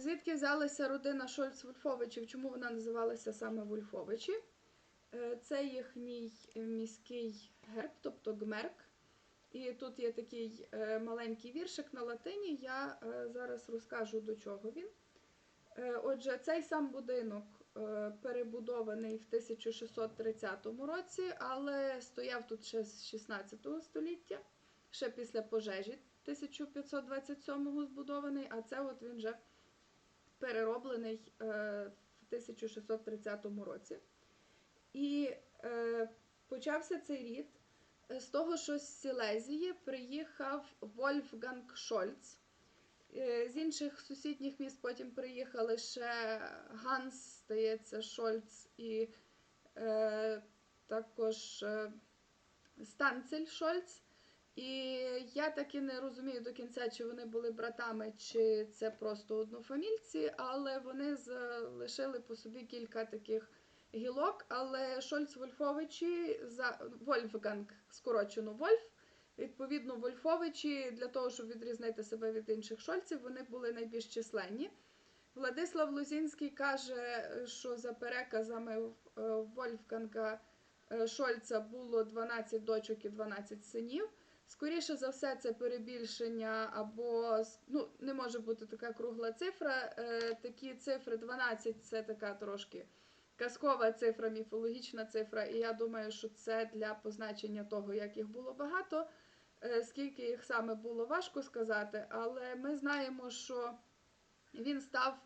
звідки взялася родина Шольц-Вульфовичів? Чому вона називалася саме Вульфовичі? Е, Це їхній міський герб, тобто гмерк. І тут є такий е, маленький віршик на латині. Я е, зараз розкажу до чого він. Е, Отже, цей сам будинок е, перебудований в 1630 році, але стояв тут ще з 16 століття, ще після пожежі 1527 збудований, а це от він вже перероблений е, в 1630 році. І е, почався цей рід з того, що з Сілезії приїхав Вольфганг Шольц. Е, З інших сусідніх міст потім приїхали ще Ганс, здається, Шольц і е, також Станцель Шольц. І я так і не розумію до кінця, чи вони були братами, чи це просто однофамільці, але вони залишили по собі кілька таких гілок. Але Шольц Вольфовичі за Вольфганг, скорочено Вольф. Відповідно, Вольфовичі для того, щоб відрізнити себе від інших шольців, вони були найбільш численні. Владислав Лозінський каже, що за переказами е, Вольфганга е, Шольца було 12 дочок і 12 синів. Скоріше за все, це перебільшення або ну, не може бути така кругла цифра. Е, Такі цифри 12 це така трошки казкова цифра, міфологічна цифра. І я думаю, що це для позначення того, як їх було багато. Е, Скільки їх саме було важко сказати, але ми знаємо, що він став,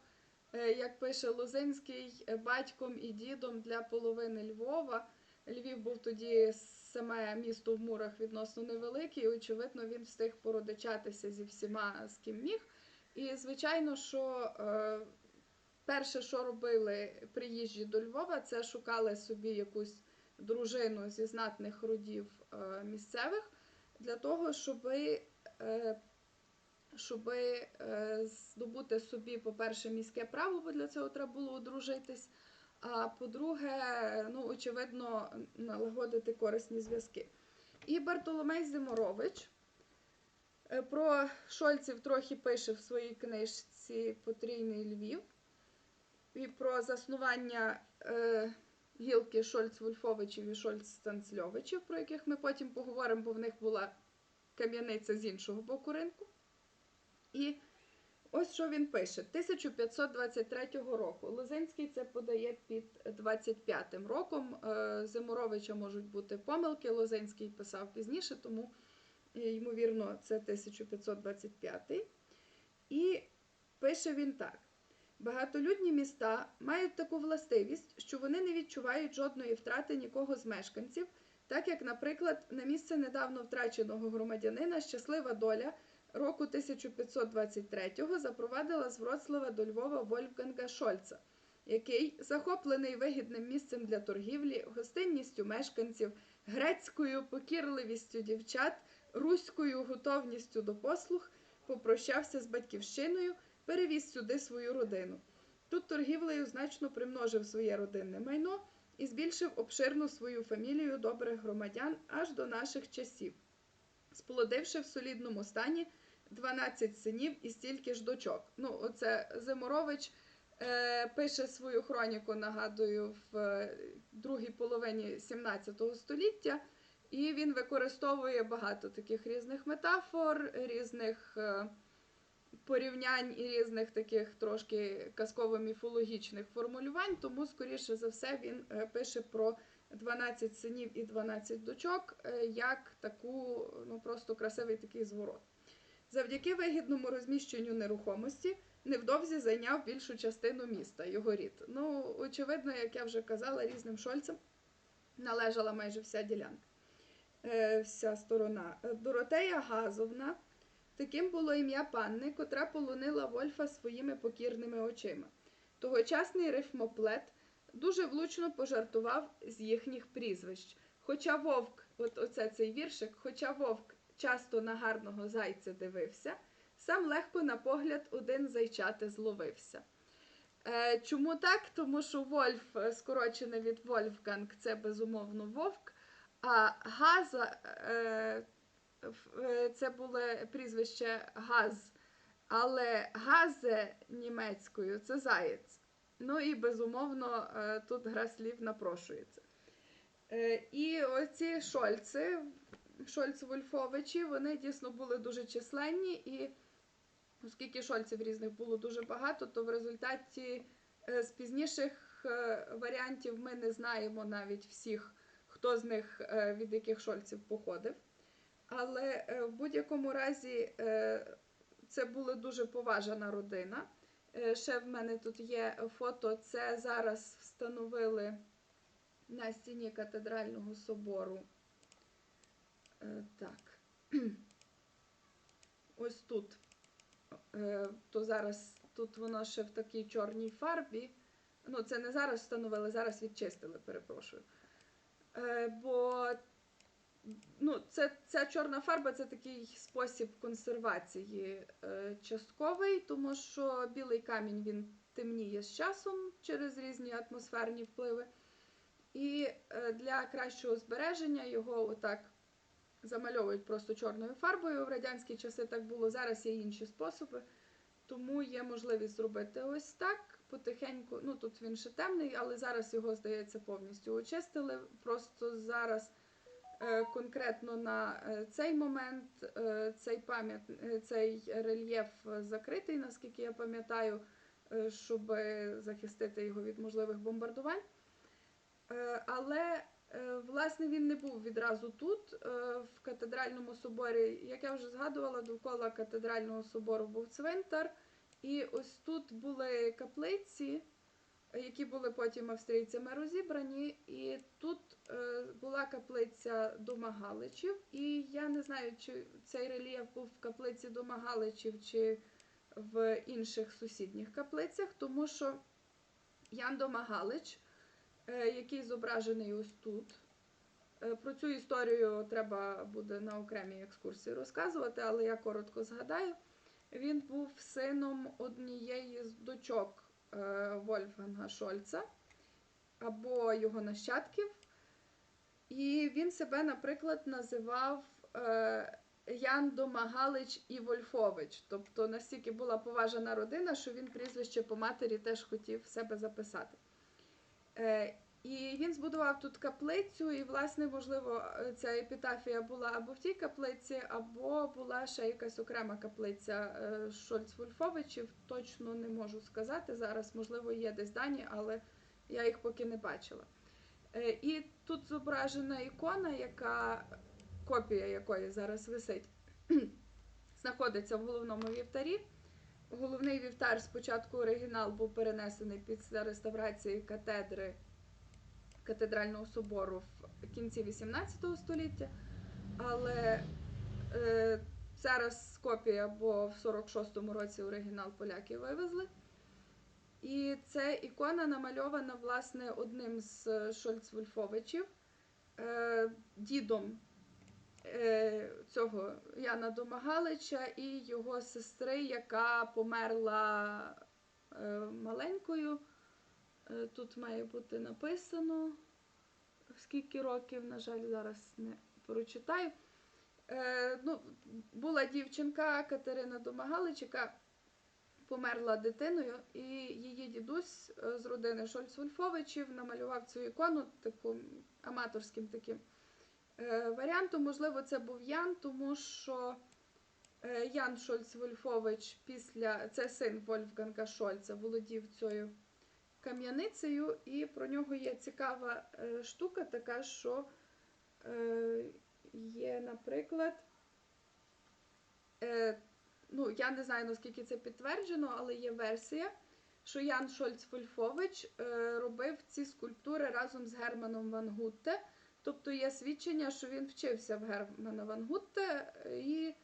е, як пише Лозинський, батьком і дідом для половини Львова. Львів був тоді саме місто в мурах відносно невеликий, і, очевидно, він встиг породичатися зі всіма, з ким міг. І, звичайно, що е, перше, що робили приїжджі до Львова, це шукали собі якусь дружину зі знатних родів е, місцевих для того, щоб щоб здобути собі, по-перше, міське право, бо для цього треба було одружитись. А по-друге, ну, очевидно, налагодити корисні зв'язки. І Бартоломей Зиморович е, про Шольців трохи пише в своїй книжці Потрійний Львів і про заснування е, гілки Шольц-Вульфовичів і Шольц-Станцльовичів, про яких ми потім поговоримо, бо в них була кам'яниця з іншого боку ринку. І ось що він пише: 1523 року. Лозинський це подає під 25 роком. Е, Зимуровича можуть бути помилки. Лозинський писав пізніше, тому, е, ймовірно, це 1525. І пише він так. Багатолюдні міста мають таку властивість, що вони не відчувають жодної втрати нікого з мешканців, так як, наприклад, на місце недавно втраченого громадянина щаслива доля року 1523-го запровадила з Вроцлава до Львова Вольфганга Шольца, який, захоплений вигідним місцем для торгівлі, гостинністю мешканців, грецькою покірливістю дівчат, руською готовністю до послуг, попрощався з батьківщиною перевіз сюди свою родину. Тут торгівлею значно примножив своє родинне майно і збільшив обширну свою фамілію добрих громадян аж до наших часів, сплодивши в солідному стані 12 синів і стільки ж дочок. Ну, оце Зиморович е, пише свою хроніку, нагадую, в е, другій половині 17 століття. І він використовує багато таких різних метафор, різних. Е, порівнянь і різних таких трошки казково-міфологічних формулювань, тому, скоріше за все, він е, пише про 12 синів і 12 дочок як таку, ну просто красивий такий зворот. Завдяки вигідному розміщенню нерухомості невдовзі зайняв більшу частину міста, його рід. Ну, очевидно, як я вже казала, різним шольцям належала майже вся ділянка, е, вся сторона. Доротея Газовна. Таким було ім'я панни, котра полонила Вольфа своїми покірними очима. Тогочасний рифмоплет дуже влучно пожартував з їхніх прізвищ. Хоча вовк, от оце цей віршик, хоча вовк часто на гарного зайця дивився, сам легко на погляд один зайчати зловився. Е, Чому так? Тому що Вольф, скорочене від Вольфганг, це безумовно вовк, а Газа. Е, Е, це було прізвище Газ, Але газе німецькою це заєць. Ну і безумовно е, тут гра слів напрошується. Е, І оці шольци, Шольц-Вольфовичі, вони дійсно були дуже численні, і оскільки шольців різних було дуже багато, то в результаті е, з пізніших е, варіантів ми не знаємо навіть всіх, хто з них е, від яких шольців походив. Але в будь-якому разі це була дуже поважана родина. Ще в мене тут є фото. Це зараз встановили на стіні катедрального собору. Е, Так. Ось тут. Е, То зараз тут воно ще в такій чорній фарбі. Ну, це не зараз встановили, зараз відчистили, перепрошую. Е, Бо ну, це, ця чорна фарба це такий спосіб консервації частковий, тому що білий камінь він темніє з часом через різні атмосферні впливи. І для кращого збереження його отак замальовують просто чорною фарбою. В радянські часи так було, зараз є інші способи. Тому є можливість зробити ось так. Потихеньку, ну тут він ще темний, але зараз його, здається, повністю очистили. Просто зараз е, конкретно на е, цей момент е, цей пам'ят, цей рельєф закритий, наскільки я пам'ятаю, щоб захистити його від можливих бомбардувань. Але власне він не був відразу тут, е, в катедральному соборі. Як я вже згадувала, довкола катедрального собору був цвинтар. І ось тут були каплиці, е, які були потім австрійцями розібрані. І тут е, була каплиця Домагаличів. І я не знаю, чи цей рельєф був в каплиці Домагаличів чи в інших сусідніх каплицях, тому що Ян Домагалич, е, який зображений ось тут. Е, Про цю історію треба буде на окремій екскурсії розказувати, але я коротко згадаю. Він був сином однієї з дочок е, Вольфганга Шольца або його нащадків. І він себе, наприклад, називав е, Ян Домагалич і Вольфович. Тобто настільки була поважана родина, що він прізвище по матері теж хотів себе записати. Е, і він збудував тут каплицю, і, власне, можливо, ця епітафія була або в тій каплиці, або була ще якась окрема каплиця е, Шольц-Вольфовичів. Точно не можу сказати зараз. Можливо, є десь дані, але я їх поки не бачила. Е, І тут зображена ікона, яка копія якої зараз висить, знаходиться в головному вівтарі. Головний вівтар спочатку оригінал був перенесений після реставрації катедри катедрального собору в кінці 18 століття, але е, зараз копія, бо в 46-му році оригінал поляки вивезли. І ця ікона намальована власне одним з е, дідом е, цього Яна Домагалича і його сестри, яка померла е, маленькою. Е, Тут має бути написано, скільки років, на жаль, зараз не прочитаю. Е, ну, була дівчинка Катерина Домагалич, яка померла дитиною, і її дідусь е, з родини Шольц-Вольфовичів намалював цю ікону таку аматорським таким е, варіантом. Можливо, це був Ян, тому що е, Ян Шольц-Вольфович після це син Вольфганга Шольца, володів цією кам'яницею, і про нього є цікава е, штука, така, що є, наприклад, ну, я не знаю, наскільки це підтверджено, але є версія, що Ян Шольц-Вольфович е, робив ці скульптури разом з Германом Ван Гутте. Тобто є свідчення, що він вчився в Германа Ван Гутте і,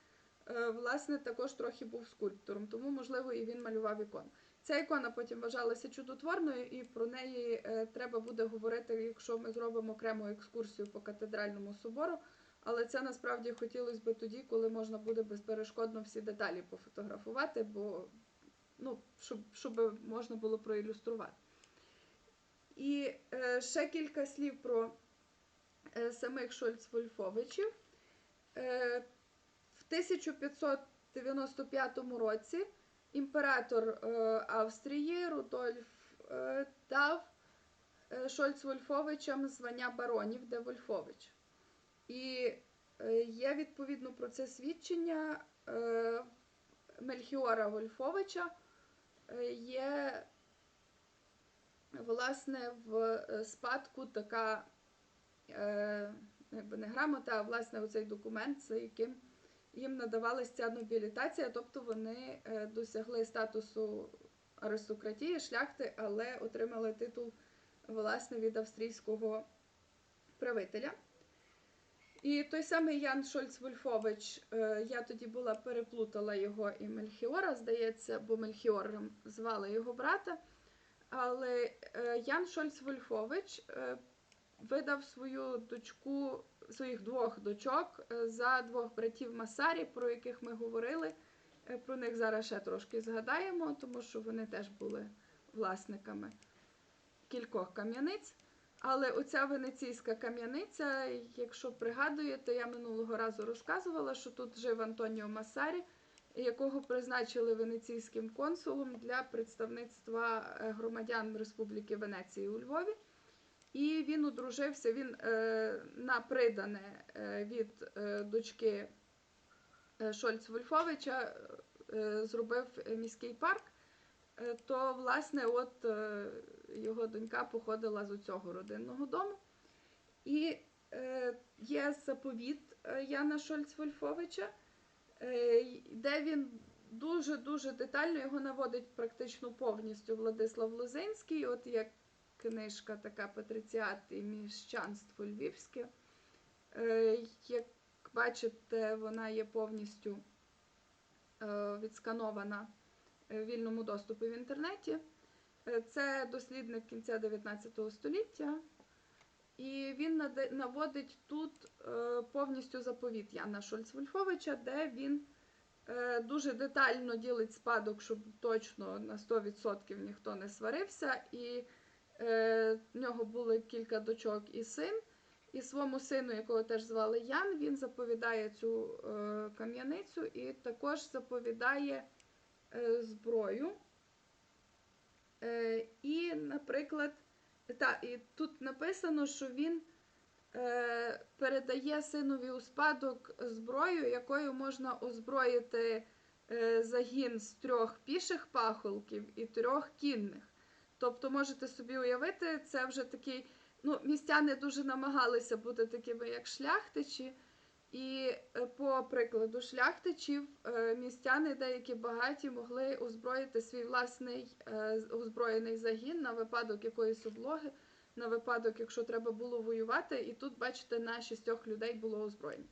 е, власне, також трохи був скульптором, тому, можливо, і він малював ікону. Ця ікона потім вважалася чудотворною, і про неї е, треба буде говорити, якщо ми зробимо окрему екскурсію по катедральному собору. Але це насправді хотілося б тоді, коли можна буде безперешкодно всі деталі пофотографувати, бо ну, щоб, щоб можна було проілюструвати. І е, ще кілька слів про самих Шольц-Вольфовичів. Е, в 1595 році імператор е, Австрії Рудольф е, дав е, Шольц-Вольфовичам звання баронів де Вольфович. І е, є відповідно про це свідчення е, Мельхіора Вольфовича. Е, Є власне в е, спадку така е, якби не грамота, а власне оцей документ, за яким їм надавалася ця нобілітація, тобто вони е, досягли статусу аристократії, шляхти, але отримали титул власне від австрійського правителя. І той самий Ян Шольц-Вольфович, е, я тоді була переплутала його і Мельхіора, здається, бо Мельхіором звали його брата. Але е, Ян Шольц-Вольфович е, видав свою дочку, своїх двох дочок е, за двох братів Масарі, про яких ми говорили. Е, Про них зараз ще трошки згадаємо, тому що вони теж були власниками кількох кам'яниць. Але оця венеційська кам'яниця, якщо пригадуєте, я минулого разу розказувала, що тут жив Антоніо Масарі, якого призначили венеційським консулом для представництва е, громадян Республіки Венеції у Львові. І він одружився, він е, на придане е, від е, дочки е, Шольц-Вольфовича е, зробив міський парк. Е, То, власне, от е, його донька походила з цього родинного дому. І е, є заповіт е, Яна Шольц-Вольфовича, е, де він дуже-дуже детально його наводить практично повністю Владислав Лозинський. От є книжка така Патриціат і міщанство Львівське. Е, Як бачите, вона є повністю е, відсканована е, вільному доступі в інтернеті. Це дослідник кінця 19 століття. І він наводить тут повністю заповіт Яна Шольц-Вольфовича, де він дуже детально ділить спадок, щоб точно на 100% ніхто не сварився. І в нього були кілька дочок і син. І своєму сину, якого теж звали Ян, він заповідає цю е, кам'яницю і також заповідає е, зброю. Е, і, наприклад, та, і тут написано, що він е, передає синові у спадок зброю, якою можна озброїти е, загін з трьох піших пахолків і трьох кінних. Тобто, можете собі уявити, це вже такий. Ну, містяни дуже намагалися бути такими, як шляхтичі. І е, по прикладу шляхтичів, е, містяни деякі багаті могли озброїти свій власний е, озброєний загін на випадок якоїсь облоги, на випадок, якщо треба було воювати. І тут, бачите, на шістьох людей було озброєння.